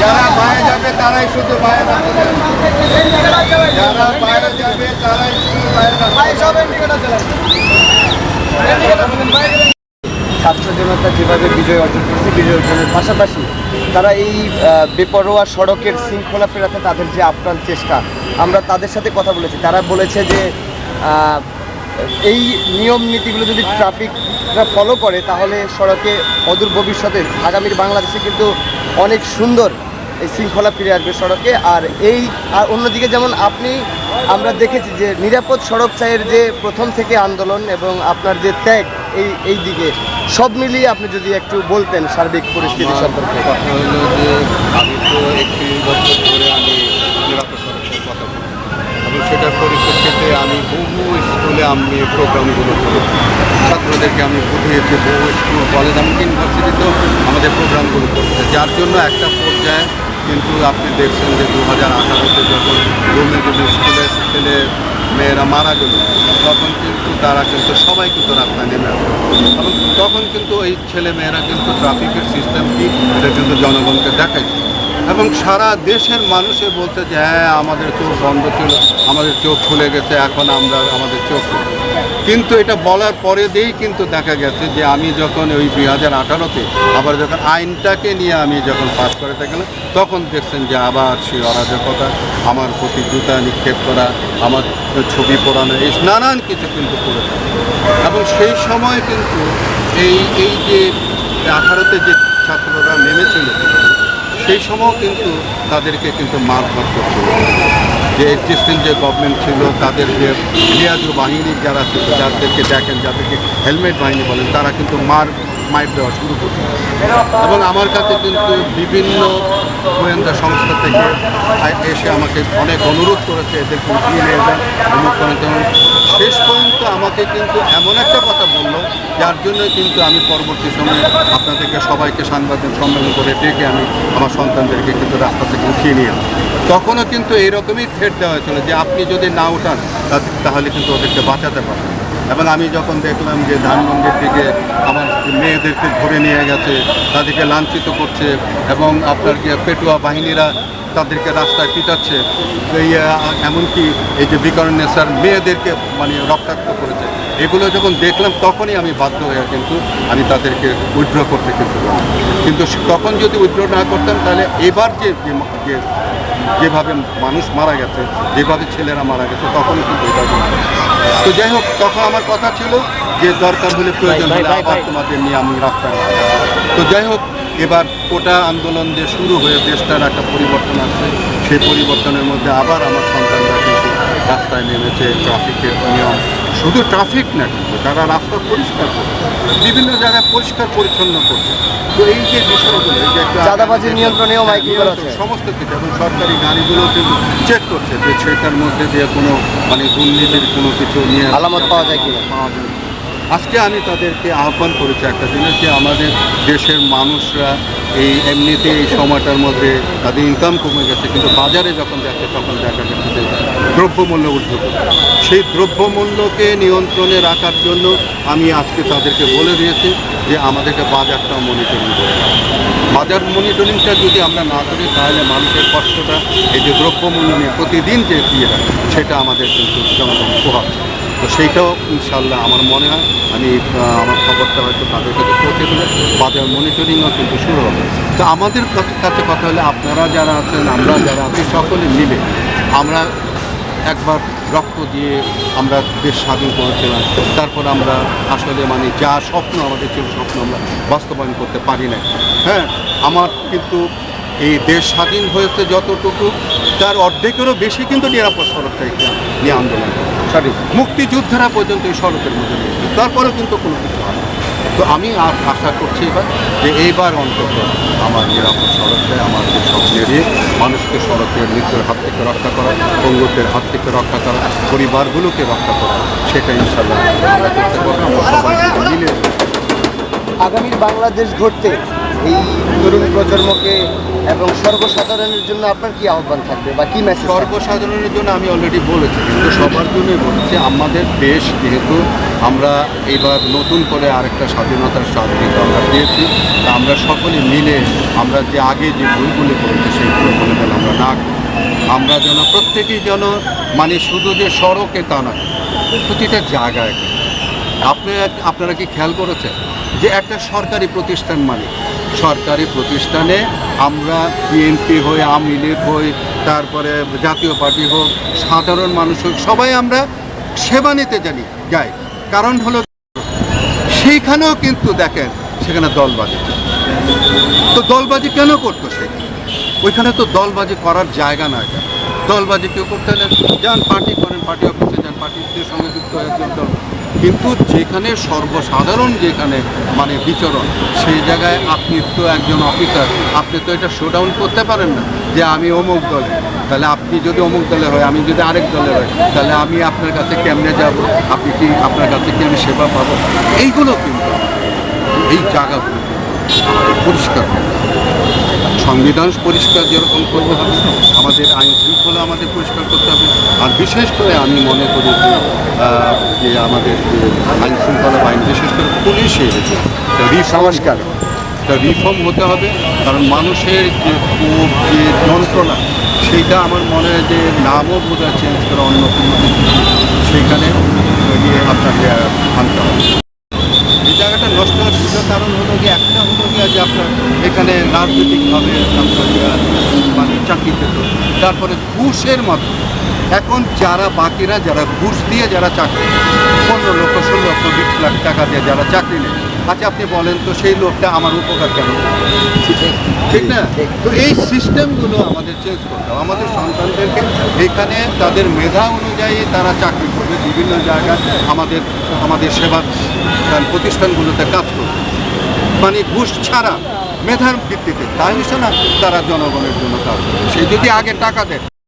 যারা বাইরে যাবে তারাই শুধু বাইরে যারা বাইরে যাবে তারাই শুধু বাইরে ছাত্র জনতা যেভাবে বিজয় অর্জন করেছে, বিজয় অর্জনের পাশাপাশি তারা এই বেপরোয়া সড়কের শৃঙ্খলা ফেরাতে তাদের যে আপ্রাণ চেষ্টা, আমরা তাদের সাথে কথা বলেছি। তারা বলেছে যে এই নিয়ম নীতিগুলো যদি ট্রাফিকরা ফলো করে তাহলে সড়কে অদূর ভবিষ্যতে আগামীর বাংলাদেশে কিন্তু অনেক সুন্দর এই শৃঙ্খলা ফিরে আসবে সড়কে। আর এই আর অন্যদিকে যেমন আপনি আমরা দেখেছি যে নিরাপদ সড়ক চাইয়ের যে প্রথম থেকে আন্দোলন এবং আপনার যে ত্যাগ এই এই দিকে সব মিলিয়ে আপনি যদি একটু বলতেন সার্বিক পরিস্থিতি সম্পর্কে। কথা হলো যে আমি তো একত্রিশ বছর ধরে আমি নিরাপদ সড়কের কথা বলি এবং সেটার পরিপ্রেক্ষিতে আমি বহু স্কুলে আমি প্রোগ্রামগুলো করেছি ছাত্রদেরকে আমি বুঝিয়েছি, বহু স্কুল কলেজ এমনকি ইউনিভার্সিটিতেও আমাদের প্রোগ্রামগুলো করছে যার জন্য একটা পর্যায়ে কিন্তু আপনি দেখছেন যে দু হাজার আঠারোতে যখন রোমিগুলো স্কুলের ছেলে মেয়েরা মারা গেল, তখন কিন্তু তারা কিন্তু সবাই কিন্তু রাস্তায় নেমে আসলো। তখন কিন্তু এই ছেলে মেয়েরা কিন্তু ট্রাফিকের সিস্টেম কি, এটা কিন্তু জনগণকে দেখাইছে। এবং সারা দেশের মানুষে বলছে যে হ্যাঁ আমাদের চোখ বন্ধ ছিল, আমাদের চোখ খুলে গেছে, এখন আমরা আমাদের চোখ কিন্তু এটা বলার পরে দিয়েই কিন্তু দেখা গেছে যে, আমি যখন ওই দুই হাজার আঠারোতে আবার যখন আইনটাকে নিয়ে আমি যখন পাশ করে গেলাম তখন দেখছেন যে, আবার সেই অরাজকতা, আমার প্রতি জুতা নিক্ষেপ করা, আমার ছবি পড়ানো, এই নানান কিছু কিন্তু করেছে এবং সেই সময় কিন্তু এই এই যে আঠারোতে যে ছাত্ররা নেমেছিল সেই সময়ও কিন্তু তাদেরকে কিন্তু মারধর করছিল যে এক্সিস্টিং যে গভর্নমেন্ট ছিল, তাদের যে লিয়াজু বাহিনী যারা ছিল, যাদেরকে দেখেন, যাদেরকে হেলমেট বাহিনী বলেন, তারা কিন্তু মার মাইর দেওয়া শুরু করছিল এবং আমার কাছে কিন্তু বিভিন্ন গোয়েন্দা সংস্থা থেকে এসে আমাকে অনেক অনুরোধ করেছে, এদেরকে উঠিয়ে নিয়ে যান। অমুক করেন তেমন। শেষ পর্যন্ত আমাকে কিন্তু এমন একটা কথা বলল, যার জন্যই কিন্তু আমি পরবর্তী সময়ে আপনাদেরকে সবাইকে সাংবাদিক সম্মেলন করে ডেকে আমি আমার সন্তানদেরকে কিন্তু রাস্তা থেকে উঠিয়ে নিয়ে তখনও কিন্তু এইরকমই থ্রেট দেওয়া হয়েছিল যে আপনি যদি না ওঠান তাহলে কিন্তু ওদেরকে বাঁচাতে পারবেন এবং আমি যখন দেখলাম যে ধানমন্ডির দিকে আমার মেয়েদেরকে ধরে নিয়ে গেছে, তাদেরকে লাঞ্ছিত করছে এবং আপনার যে পেটুয়া বাহিনীরা তাদেরকে রাস্তায় পিটাচ্ছে এমনকি এই যে বিকরণেশ্বর মেয়েদেরকে মানে রক্তাক্ত করেছে। এগুলো যখন দেখলাম তখনই আমি বাধ্য হয়ে কিন্তু আমি তাদেরকে উইথড্র করতে কিন্তু কিন্তু তখন যদি উইথড্র না করতাম তাহলে এবার যে যেভাবে মানুষ মারা গেছে যেভাবে ছেলেরা মারা গেছে তখনই কিন্তু তো যাই হোক তখন আমার কথা ছিল যে দরকার হলে প্রয়োজন হলে আবার তোমাদের নিয়ে আমি রাস্তায় তো যাই হোক এবার কোটা আন্দোলন যে শুরু হয়ে দেশটার একটা পরিবর্তন আসছে সেই পরিবর্তনের মধ্যে আবার আমার সন্তানরা কিন্তু রাস্তায় নেমেছে ট্রাফিকের নিয়ম শুধু ট্রাফিক না কিন্তু তারা রাস্তা পরিষ্কার করছে বিভিন্ন জায়গায় পরিষ্কার পরিচ্ছন্ন করছে তো এই যে বিষয়গুলো এই যে একটা- চাঁদাবাজি নিয়ন্ত্রণেও মাইকিং করা হচ্ছে। সমস্ত কিছু এবং সরকারি গাড়িগুলো কিন্তু চেক করছে যে সেটার মধ্যে দিয়ে কোনো মানে দুর্নীতির কোনো কিছু নিয়ে আলামত পাওয়া যায় কিনা? পাওয়া যায়। আজকে আমি তাদেরকে আহ্বান করেছি একটা জিনিস যে আমাদের দেশের মানুষরা এই এমনিতে এই সময়টার মধ্যে তাদের ইনকাম কমে গেছে, কিন্তু বাজারে যখন যাচ্ছে তখন দেখা যাচ্ছে যে দ্রব্যমূল্য ঊর্ধ্ব সেই দ্রব্যমূল্যকে নিয়ন্ত্রণে রাখার জন্য আমি আজকে তাদেরকে বলে দিয়েছি যে আমাদেরকে বাজারটাও মনিটরিং করে হবে। বাজার মনিটরিংটা যদি আমরা না করি, তাহলে মানুষের কষ্টটা, এই যে দ্রব্যমূল্য নিয়ে প্রতিদিন যে ইয়েটা সেটা আমাদের কিন্তু জনগণ পোহাচ্ছে তো সেইটাও ইনশাল্লাহ আমার মনে হয়, আমি আমার খবরটা হয়তো তাদের কাছে পৌঁছে দেবে বাজার মনিটরিংও কিন্তু শুরু হবে। তো আমাদের কাছে- কথা হলে আপনারা যারা আছেন, আমরা যারা আছি, সকলে মিলে আমরা একবার রক্ত দিয়ে আমরা দেশ স্বাধীন করেছিলাম তারপর আমরা আসলে মানে যা স্বপ্ন আমাদের ছিল স্বপ্ন আমরা বাস্তবায়ন করতে পারি না হ্যাঁ আমার কিন্তু এই দেশ স্বাধীন হয়েছে যতটুকু, তার অর্ধেকেরও বেশি কিন্তু নিরাপদ সড়ক থেকে নিয়ে আন্দোলন। সঠিক মুক্তিযোদ্ধারা পর্যন্ত এই সড়কের মধ্যে নেই তারপরেও কিন্তু কোনো কিছু হয়। তো আমি আর আশা করছি এবার যে এইবার অন্তত আমার নিরাপদ সড়কে, আমার যে স্বপ্নেরই মানুষকে সড়কের মৃত্যুর হাত থেকে রক্ষা করা পঙ্গুত্বের হাত থেকে রক্ষা করা, পরিবারগুলোকে রক্ষা করা সেটা ইনশাল্লাহ আমরা করতে পারব আগামীর বাংলাদেশ গড়তে এই তরুণ প্রজন্মকে এবং সর্বসাধারণের জন্য আপনার কি আহ্বান থাকবে বা কি মেসেজ সর্বসাধারণের জন্য আমি অলরেডি বলেছি, কিন্তু সবার জন্যই বলেছি, আমাদের দেশ যেহেতু আমরা এবার নতুন করে আরেকটা স্বাধীনতার স্বাধীনতা আমরা পেয়েছি, তা আমরা সকলে মিলে আমরা যে আগে যে ভুলগুলো করেছি সেই ভুলগুলো যেন আমরা না। আমরা যেন প্রত্যেকেই যেন মানে শুধু যে সড়কে তা না প্রতিটা জায়গায় আপনি আপনারা কি খেয়াল করেছেন যে একটা সরকারি প্রতিষ্ঠান মানে সরকারি প্রতিষ্ঠানে আমরা বিএনপি হই, আওয়ামী লীগ হই, তারপরে জাতীয় পার্টি হোক, সাধারণ মানুষ হোক, সবাই আমরা সেবা নিতে জানি, যাই। কারণ হলো, সেইখানেও কিন্তু দেখেন, সেখানে দলবাজি। তো দলবাজি কেন করতো সেখানে ওইখানে তো দলবাজি করার জায়গা নয়। দলবাজি কেউ করতে যান, পার্টি করেন, পার্টি অফিসে যান, পার্টির সঙ্গে যুক্ত হয়ে দল কিন্তু যেখানে সর্বসাধারণ যেখানে মানে বিচরণ, সেই জায়গায় আপনি তো একজন অফিসার আপনি তো এটা শোডাউন করতে পারেন না যে আমি অমুক দলে। তাহলে আপনি যদি অমুক দলে হয়, আমি যদি আরেক দলে হয়, তাহলে আমি আপনার কাছে কেমনে যাব? আপনি কি আপনার কাছে কি আমি সেবা পাবো? এইগুলো কিন্তু এই জায়গাগুলো পরিষ্কার। সংবিধান পরিষ্কার যেরকম করতে হবে, আমাদের আইন শৃঙ্খলা আমাদের পরিষ্কার করতে হবে। আর বিশেষ করে আমি মনে করি যে আমাদের আইন শৃঙ্খলা বাহিনী, বিশেষ করে পুলিশে সংস্কার। তা রিফর্ম হতে হবে। কারণ মানুষের যে ক্ষোভ, যে যন্ত্রণা, সেইটা আমার মনে হয় যে নামও বোধহয় চেঞ্জ করে অন্য কোনো সেইখানে গিয়ে আপনাকে আনতে হবে। এই জায়গাটা নষ্ট হওয়ার কারণ হলো গিয়ে একটা হলো গিয়ে যে আপনার এখানে রাজনৈতিকভাবে মানে চাকরি পেত। তারপরে ঘুষের মতো। এখন যারা বাকিরা, যারা ঘুষ দিয়ে যারা চাকরি পনেরো লক্ষ, ষোলো লক্ষ, বিশ লাখ টাকা দিয়ে যারা চাকরি নেয় আচ্ছা আপনি বলেন তো সেই লোকটা আমার উপকার কেন? ঠিক না? তো এই সিস্টেমগুলো আমাদের চেঞ্জ করতে হবে। আমাদের সন্তানদেরকে এখানে তাদের মেধা অনুযায়ী তারা চাকরি করবে। বিভিন্ন জায়গায় আমাদের আমাদের সেবা প্রতিষ্ঠানগুলোতে কাজ করবে। মানে ঘুষ ছাড়া মেধার ভিত্তিতে হচ্ছে না তারা জনগণের জন্য কাজ করবে সে যদি আগে টাকা দেয়।